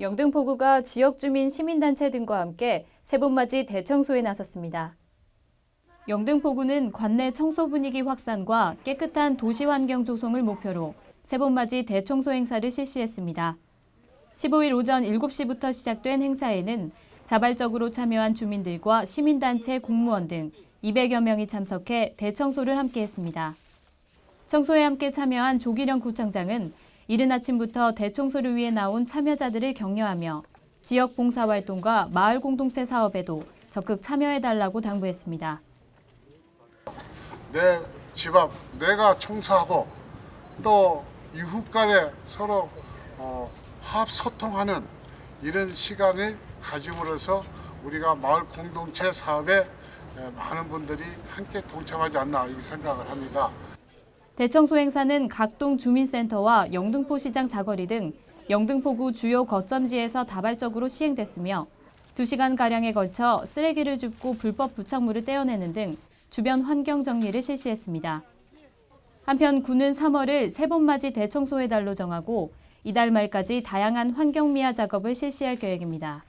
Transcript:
영등포구가 지역 주민 시민단체 등과 함께 세봄맞이 대청소에 나섰습니다. 영등포구는 관내 청소 분위기 확산과 깨끗한 도시 환경 조성을 목표로 세봄맞이 대청소 행사를 실시했습니다. 15일 오전 7시부터 시작된 행사에는 자발적으로 참여한 주민들과 시민단체 공무원 등 200여 명이 참석해 대청소를 함께 했습니다. 청소에 함께 참여한 조기령 구청장은 이른 아침부터 대청소를 위해 나온 참여자들을 격려하며 지역 봉사활동과 마을 공동체 사업에도 적극 참여해달라고 당부했습니다. 내 집 앞 내가 청소하고 또 이웃 간에 서로 어, 화합 소통하는 이런 시간을 가짐으로써 우리가 마을 공동체 사업에 에, 많은 분들이 함께 동참하지 않나 이 생각을 합니다. 대청소 행사는 각동 주민센터와 영등포 시장 사거리 등 영등포구 주요 거점지에서 다발적으로 시행됐으며 2시간가량에 걸쳐 쓰레기를 줍고 불법 부착물을 떼어내는 등 주변 환경 정리를 실시했습니다. 한편 구는 3월을 세봄맞이 대청소의 달로 정하고 이달 말까지 다양한 환경 미화 작업을 실시할 계획입니다.